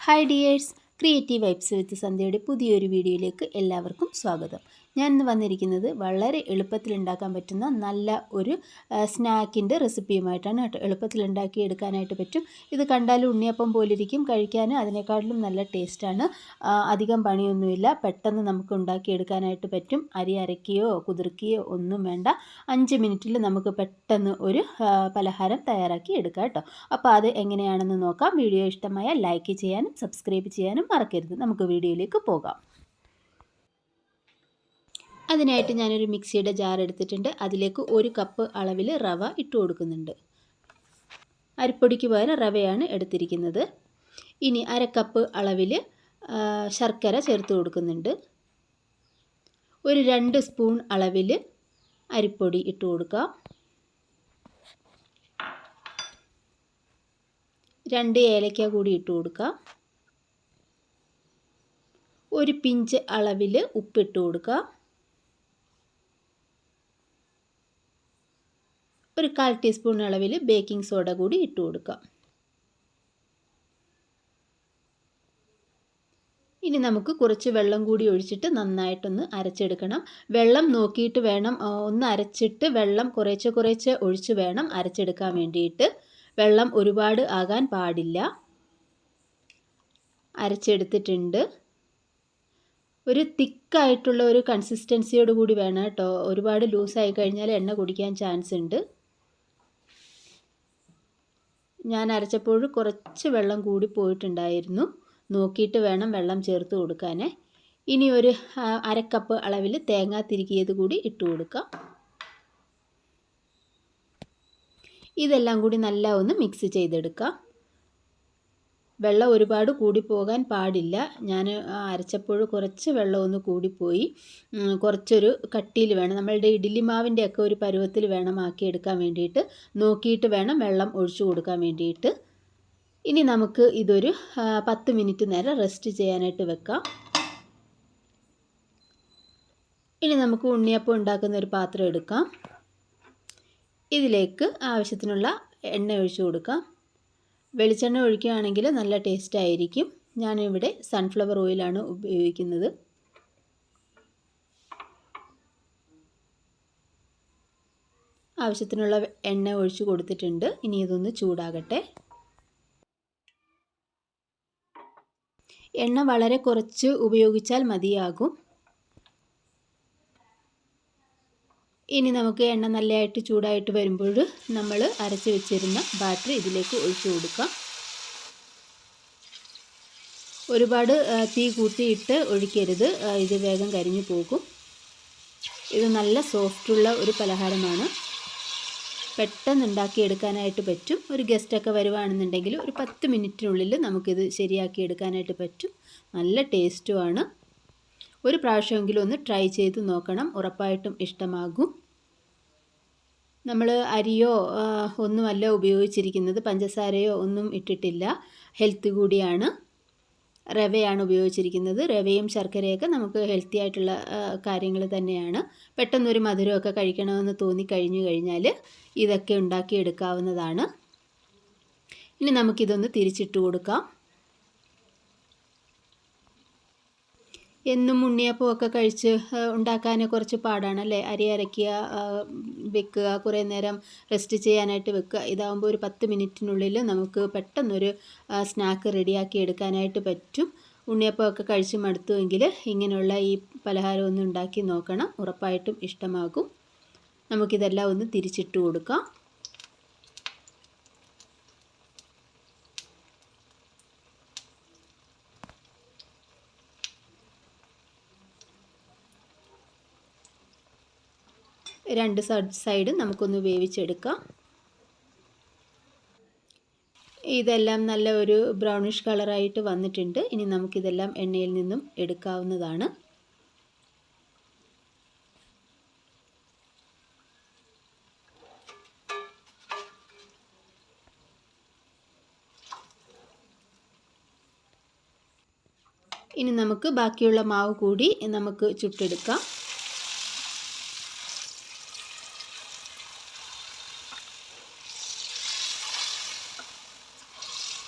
Hi dears creative vibes with സന്ധ്യയുടെ പുതിയൊരു വീഡിയോയിലേക്ക് എല്ലാവർക്കും സ്വാഗതം. ഞാൻ ഇന്ന് വന്നിരിക്കുന്നത് വളരെ എളുപ്പത്തിൽ ഉണ്ടാക്കാൻ പറ്റുന്ന നല്ല ഒരു സ്നാക്കിന്റെ റെസിപ്പിയുമായിട്ടാണ് കേട്ടോ. എളുപ്പത്തിൽ ഉണ്ടാക്കി എടുക്കാനായിട്ട് പറ്റും. ഇത് കണ്ടാലും ഉണ്ണിയപ്പം പോലിരിക്കും. കഴിക്കാൻ അതിനേക്കാട്ടിലും നല്ല ടേസ്റ്റാണ്. അധികം പണിയൊന്നുമില്ല. പെട്ടെന്ന് നമുക്ക് ഉണ്ടാക്കി എടുക്കാനായിട്ട് പറ്റും. അരി അരക്കുകയോ കുതിർക്കുകയോ ഒന്നും വേണ്ട. അഞ്ച് മിനിറ്റിൽ നമുക്ക് പെട്ടെന്ന് ഒരു പലഹാരം തയ്യാറാക്കി എടുക്കാം കേട്ടോ. അപ്പോൾ അത് എങ്ങനെയാണെന്ന് നോക്കാം. വീഡിയോ ഇഷ്ടമായ ലൈക്ക് ചെയ്യാനും സബ്സ്ക്രൈബ് ചെയ്യാനും മറക്കരുത്. നമുക്ക് വീഡിയോയിലേക്ക് പോകാം. അതിനായിട്ട് ഞാനൊരു മിക്സിയുടെ ജാർ എടുത്തിട്ടുണ്ട്. അതിലേക്ക് ഒരു കപ്പ് അളവിൽ റവ ഇട്ടു കൊടുക്കുന്നുണ്ട്. അരിപ്പൊടിക്ക് പകരം റവയാണ് എടുത്തിരിക്കുന്നത്. ഇനി അര കപ്പ് അളവിൽ ശർക്കര ചേർത്ത് കൊടുക്കുന്നുണ്ട്. ഒരു രണ്ട് സ്പൂൺ അളവിൽ അരിപ്പൊടി ഇട്ട് കൊടുക്കാം. രണ്ട് ഏലക്ക കൂടി ഇട്ട് കൊടുക്കാം. ഒരു പിഞ്ച് അളവിൽ ഉപ്പിട്ട് കൊടുക്കാം. ഒരു കാൽ ടീസ്പൂൺ അളവിൽ ബേക്കിംഗ് സോഡ കൂടി ഇട്ട് കൊടുക്കാം ഇനി നമുക്ക് കുറച്ച് വെള്ളം കൂടി ഒഴിച്ചിട്ട് നന്നായിട്ടൊന്ന് അരച്ചെടുക്കണം. വെള്ളം നോക്കിയിട്ട് വേണം ഒന്ന് അരച്ചിട്ട് വെള്ളം കുറേശ്ശെ കുറേശ്ശെ ഒഴിച്ച് വേണം അരച്ചെടുക്കാൻ വേണ്ടിയിട്ട്. വെള്ളം ഒരുപാട് ആകാൻ പാടില്ല. അരച്ചെടുത്തിട്ടുണ്ട്. ഒരു തിക്കായിട്ടുള്ള ഒരു കൺസിസ്റ്റൻസിയോട് കൂടി വേണം കേട്ടോ. ഒരുപാട് ലൂസായി കഴിഞ്ഞാൽ എണ്ണ കുടിക്കാൻ ചാൻസ് ഉണ്ട് ഞാൻ അരച്ചപ്പോൾ കുറച്ച് വെള്ളം കൂടി പോയിട്ടുണ്ടായിരുന്നു. നോക്കിയിട്ട് വേണം വെള്ളം ചേർത്ത് കൊടുക്കാൻ ഇനി ഒരു അരക്കപ്പ് അളവിൽ തേങ്ങ തിരികിയത് കൂടി ഇട്ട് കൊടുക്കാം. ഇതെല്ലാം കൂടി നല്ല ഒന്ന് മിക്സ് ചെയ്തെടുക്കാം. വെള്ളം ഒരുപാട് കൂടിപ്പോകാൻ പാടില്ല. ഞാൻ അരച്ചപ്പോൾ കുറച്ച് വെള്ളം ഒന്ന് കൂടിപ്പോയി. കുറച്ചൊരു കട്ടിയിൽ വേണം. നമ്മളുടെ ഇഡ്ഡലി മാവിന്റെ ഒക്കെ ഒരു പരുവത്തിൽ വേണം ആക്കിയെടുക്കാൻ വേണ്ടിയിട്ട്. നോക്കിയിട്ട് വേണം വെള്ളം ഒഴിച്ചു കൊടുക്കാൻ വേണ്ടിയിട്ട്. ഇനി നമുക്ക് ഇതൊരു പത്ത് മിനിറ്റ് നേരം റെസ്റ്റ് ചെയ്യാനായിട്ട് വെക്കാം. ഇനി നമുക്ക് ഉണ്ണിയപ്പം ഉണ്ടാക്കുന്ന ഒരു പാത്രം എടുക്കാം. ഇതിലേക്ക് ആവശ്യത്തിനുള്ള എണ്ണ ഒഴിച്ചു കൊടുക്കാം. വെളിച്ചെണ്ണ ഒഴിക്കുകയാണെങ്കിൽ നല്ല ടേസ്റ്റ് ആയിരിക്കും. ഞാനിവിടെ സൺഫ്ലവർ ഓയിലാണ് ഉപയോഗിക്കുന്നത്. ആവശ്യത്തിനുള്ള എണ്ണ ഒഴിച്ചു കൊടുത്തിട്ടുണ്ട്. ഇനി ഇതൊന്ന് ചൂടാകട്ടെ. എണ്ണ വളരെ കുറച്ച് ഉപയോഗിച്ചാൽ മതിയാകും. ഇനി നമുക്ക് എണ്ണ നല്ലതായിട്ട് ചൂടായിട്ട് വരുമ്പോൾ നമ്മൾ അരച്ച് വെച്ചിരുന്ന ബാറ്ററി ഇതിലേക്ക് ഒഴിച്ചു കൊടുക്കാം ഒരുപാട് തീ കൂട്ടിയിട്ട് ഒഴിക്കരുത്. ഇത് വേഗം കരിഞ്ഞു പോകും. ഇത് നല്ല സോഫ്റ്റുള്ള ഒരു പലഹാരമാണ്. പെട്ടെന്ന് ഉണ്ടാക്കിയെടുക്കാനായിട്ട് പറ്റും. ഒരു ഗസ്റ്റൊക്കെ വരുവാണെന്നുണ്ടെങ്കിൽ ഒരു പത്ത് മിനിറ്റിനുള്ളിൽ നമുക്കിത് ശരിയാക്കി എടുക്കാനായിട്ട് പറ്റും. നല്ല ടേസ്റ്റുമാണ് ഒരു പ്രാവശ്യമെങ്കിലും ഒന്ന് ട്രൈ ചെയ്ത് നോക്കണം. ഉറപ്പായിട്ടും ഇഷ്ടമാകും. നമ്മൾ അരിയോ ഒന്നുമല്ല ഉപയോഗിച്ചിരിക്കുന്നത്. പഞ്ചസാരയോ ഒന്നും ഇട്ടിട്ടില്ല. ഹെൽത്ത് കൂടിയാണ്. റവയാണ് ഉപയോഗിച്ചിരിക്കുന്നത്. റവയും ശർക്കരയൊക്കെ നമുക്ക് ഹെൽത്തി ആയിട്ടുള്ള കാര്യങ്ങൾ തന്നെയാണ്. പെട്ടെന്നൊരു മധുരമൊക്കെ കഴിക്കണമെന്ന് തോന്നി കഴിഞ്ഞു കഴിഞ്ഞാൽ ഇതൊക്കെ ഉണ്ടാക്കിയെടുക്കാവുന്നതാണ്. ഇനി നമുക്കിതൊന്ന് തിരിച്ചിട്ട് കൊടുക്കാം. എന്നും ഉണ്ണിയപ്പമൊക്കെ കഴിച്ച് ഉണ്ടാക്കാൻ കുറച്ച് പാടാണ് അല്ലേ അരി അരയ്ക്കുക വെക്കുക കുറേ നേരം റെസ്റ്റ് ചെയ്യാനായിട്ട് വെക്കുക. ഇതാകുമ്പോൾ ഒരു പത്ത് മിനിറ്റിനുള്ളിൽ നമുക്ക് പെട്ടെന്നൊരു സ്നാക്ക് റെഡിയാക്കി എടുക്കാനായിട്ട് പറ്റും. ഉണ്ണിയപ്പമൊക്കെ കഴിച്ച് മടുത്തുവെങ്കിൽ ഇങ്ങനെയുള്ള ഈ പലഹാരം ഒന്ന് ഉണ്ടാക്കി നോക്കണം. ഉറപ്പായിട്ടും ഇഷ്ടമാകും. നമുക്കിതെല്ലാം ഒന്ന് തിരിച്ചിട്ട് കൊടുക്കാം. രണ്ട് സൈഡ് നമുക്കൊന്ന് വേവിച്ചെടുക്കാം. ഇതെല്ലാം നല്ല ഒരു ബ്രൗണിഷ് കളറായിട്ട് വന്നിട്ടുണ്ട്. ഇനി നമുക്കിതെല്ലാം എണ്ണയിൽ നിന്നും എടുക്കാവുന്നതാണ്. ഇനി നമുക്ക് ബാക്കിയുള്ള മാവ് കൂടി നമുക്ക് ചുട്ടെടുക്കാം.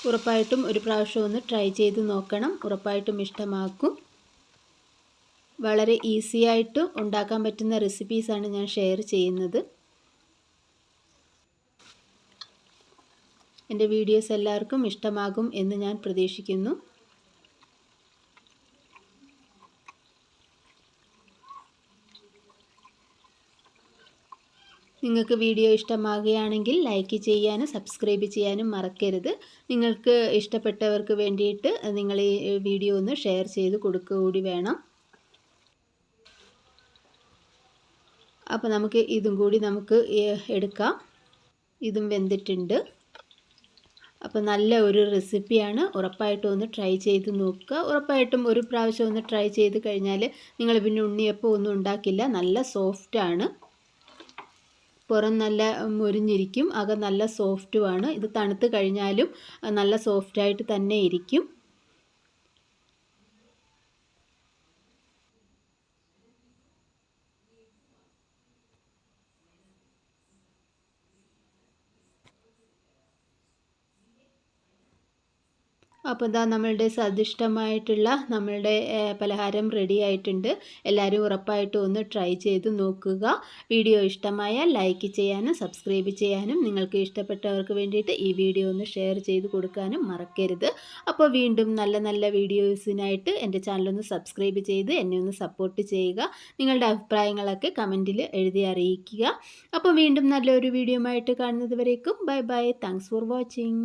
ഉറപ്പായിട്ടും ഒരു പ്രാവശ്യം ഒന്ന് ട്രൈ ചെയ്ത് നോക്കണം. ഉറപ്പായിട്ടും ഇഷ്ടമാക്കും. വളരെ ഈസി ആയിട്ട് ഉണ്ടാക്കാൻ പറ്റുന്ന റെസിപ്പീസാണ് ഞാൻ ഷെയർ ചെയ്യുന്നത്. എന്റെ വീഡിയോസ് എല്ലാവർക്കും ഇഷ്ടമാകും എന്ന് ഞാൻ പ്രതീക്ഷിക്കുന്നു. നിങ്ങൾക്ക് വീഡിയോ ഇഷ്ടമാകുകയാണെങ്കിൽ ലൈക്ക് ചെയ്യാനും സബ്സ്ക്രൈബ് ചെയ്യാനും മറക്കരുത്. നിങ്ങൾക്ക് ഇഷ്ടപ്പെട്ടവർക്ക് വേണ്ടിയിട്ട് നിങ്ങൾ ഈ വീഡിയോ ഒന്ന് ഷെയർ ചെയ്ത് കൊടുക്കുക കൂടി വേണം. അപ്പോൾ നമുക്ക് ഇതും കൂടി നമുക്ക് എടുക്കാം. ഇതും വെന്തിട്ടുണ്ട്. അപ്പോൾ നല്ല ഒരു റെസിപ്പിയാണ്. ഉറപ്പായിട്ടും ഒന്ന് ട്രൈ ചെയ്ത് നോക്കുക. ഉറപ്പായിട്ടും ഒരു പ്രാവശ്യം ഒന്ന് ട്രൈ ചെയ്ത് കഴിഞ്ഞാൽ നിങ്ങൾ പിന്നെ ഉണ്ണിയപ്പം ഒന്നും ഉണ്ടാക്കില്ല. നല്ല സോഫ്റ്റാണ്. പുറം നല്ല മുരിഞ്ഞിരിക്കും. അകം നല്ല സോഫ്റ്റുമാണ് ഇത് തണുത്ത് കഴിഞ്ഞാലും നല്ല സോഫ്റ്റായിട്ട് തന്നെ ഇരിക്കും. അപ്പോൾ ഇതാ നമ്മളുടെ സ്വാദിഷ്ടമായിട്ടുള്ള നമ്മളുടെ പലഹാരം റെഡി ആയിട്ടുണ്ട്. എല്ലാവരും ഉറപ്പായിട്ടും ഒന്ന് ട്രൈ ചെയ്ത് നോക്കുക. വീഡിയോ ഇഷ്ടമായാൽ ലൈക്ക് ചെയ്യാനും സബ്സ്ക്രൈബ് ചെയ്യാനും നിങ്ങൾക്ക് ഇഷ്ടപ്പെട്ടവർക്ക് വേണ്ടിയിട്ട് ഈ വീഡിയോ ഒന്ന് ഷെയർ ചെയ്ത് കൊടുക്കാനും മറക്കരുത്. അപ്പോൾ വീണ്ടും നല്ല നല്ല വീഡിയോസിനായിട്ട് എന്റെ ചാനലൊന്ന് സബ്സ്ക്രൈബ് ചെയ്ത് എന്നെ ഒന്ന് സപ്പോർട്ട് ചെയ്യുക. നിങ്ങളുടെ അഭിപ്രായങ്ങളൊക്കെ കമന്റിൽ എഴുതി അറിയിക്കുക. അപ്പോൾ വീണ്ടും നല്ലൊരു വീഡിയോ ആയിട്ട് കാണുന്നത് വരേക്കും. Bye bye thanks for watching